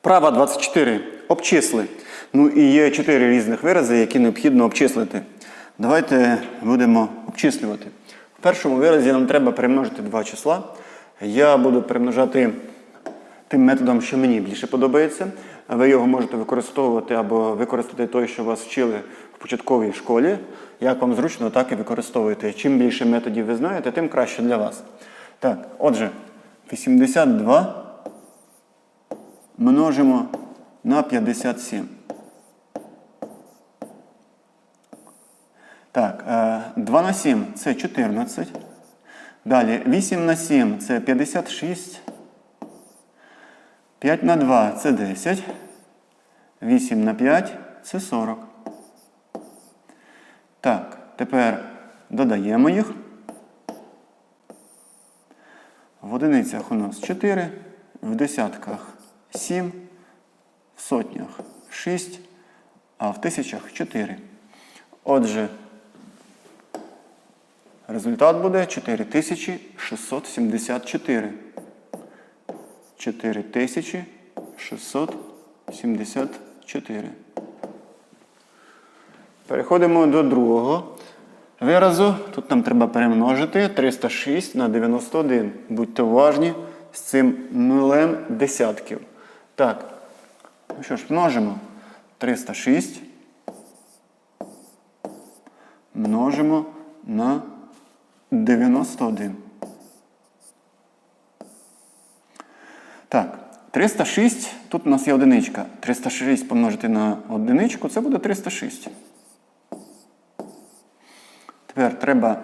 Вправа 24. Обчисли. Ну і є чотири різних вирази, які необхідно обчислити. Давайте будемо обчислювати. В першому виразі нам треба перемножити два числа. Я буду перемножати тим методом, що мені більше подобається. Ви його можете використовувати або використати той, що вас вчили в початковій школі. Як вам зручно, так і використовуйте. Чим більше методів ви знаєте, тим краще для вас. Так, отже, 82 множимо на 57. Так, е, 2 на 7 це 14. Далі 8 на 7 це 56. 5 на 2 це 10. 8 на 5 це 40. Так, тепер додаємо їх. В одиницях у нас 4, в десятках 7, в сотнях 6, а в тисячах 4. Отже, результат буде 4674. 4674. Переходимо до другого виразу. Тут нам треба перемножити 306 на 91. Будьте уважні з цим нулем десятків. Так, ну що ж, множимо 306. Множимо на 91. Так, 306, тут у нас є одиничка. 306 помножити на одиничку, це буде 306. Тепер треба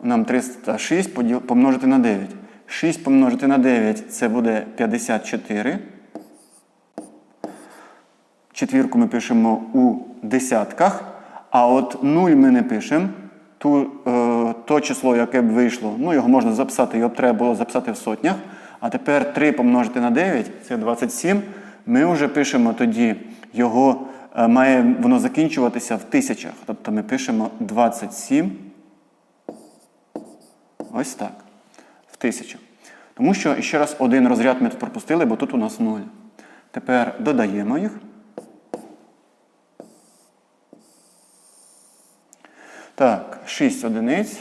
нам 306 помножити на 9. 6 помножити на 9 це буде 54. Четвірку ми пишемо у десятках, а от 0 ми не пишемо. Ту, е, то число, яке б вийшло, ну його можна записати, його треба було записати в сотнях. А тепер 3 помножити на 9 це 27. Ми вже пишемо тоді його, е, має воно закінчуватися в тисячах. Тобто ми пишемо 27. Ось так. В тисячах. Тому що ще раз один розряд ми пропустили, бо тут у нас 0. Тепер додаємо їх. Так, 6 одиниць.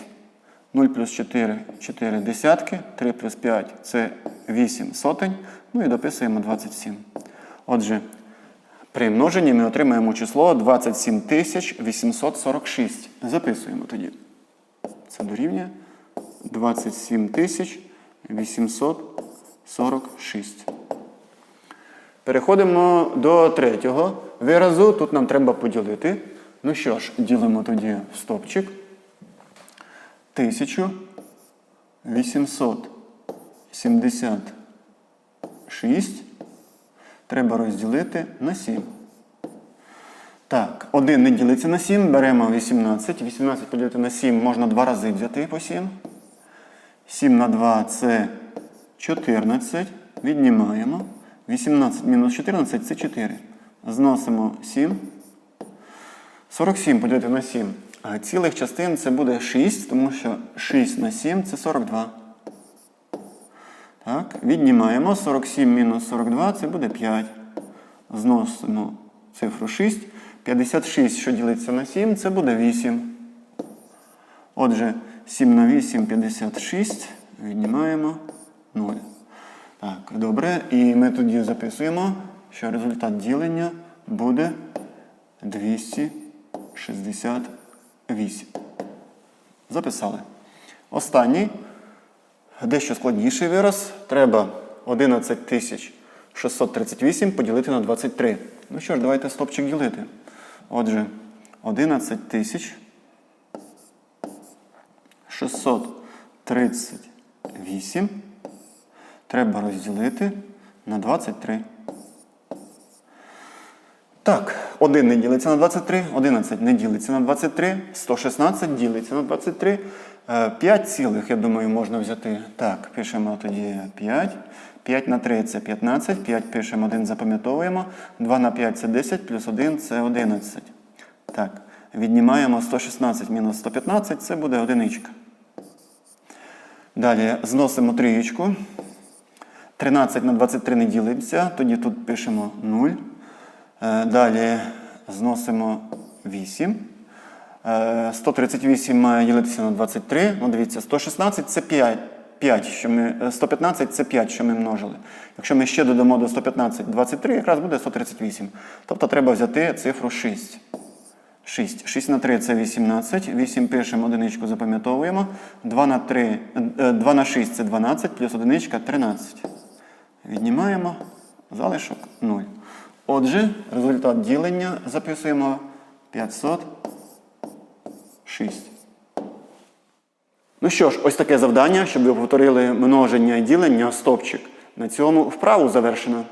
0 плюс 4 4 десятки, 3 плюс 5 це 8 сотень. Ну і дописуємо 27. Отже, при множенні ми отримаємо число 27 846. Записуємо тоді. Це дорівнює 27 846. Переходимо до третього виразу. Тут нам треба поділити. Ну що ж, ділимо тоді стопчик. 1876 треба розділити на 7. Так, 1 не ділиться на 7, беремо 18. 18 поділити на 7 можна два рази взяти по 7. 7 на 2 це 14. Віднімаємо. 18 мінус 14 це 4. Зносимо 7. 47 поділити на 7. А цілих частин це буде 6, тому що 6 на 7 це 42. Так, віднімаємо 47 мінус 42 це буде 5. Зносимо цифру 6. 56, що ділиться на 7, це буде 8. Отже, 7 на 8 56. Віднімаємо 0. Так, добре. І ми тоді записуємо, що результат ділення буде 268. Записали. Останній, дещо складніший вираз. Треба 11638 поділити на 23. Ну що ж, давайте стопчик ділити. Отже, 11 тисяч 638 треба розділити на 23. Так, 1 не ділиться на 23, 11 не ділиться на 23, 116 ділиться на 23. 5 цілих, я думаю, можна взяти. Так, пишемо тоді 5. 5 на 3 це 15, 5 пишемо, 1 запам'ятовуємо. 2 на 5 це 10, плюс 1 це 11. Так, віднімаємо 116 мінус 115, це буде одиничка. Далі зносимо трієчку. 13 на 23 не ділимося, тоді тут пишемо 0. Е, Далі зносимо 8. Е, 138 має ділитися на 23. Ну, дивіться, 116 це 5. 5 що ми, е, 115 це 5, що ми множили. Якщо ми ще додамо до 115 23, якраз буде 138. Тобто треба взяти цифру 6. 6. 6 на 3 це 18. 8 пишемо, одиничку запам'ятовуємо. 2 на 3, е, 2 на 6 це 12, плюс одиничка 13. Віднімаємо залишок 0. Отже, результат ділення записуємо 506. Ну що ж, ось таке завдання, щоб ви повторили множення і ділення стопчик. На цьому вправу завершено.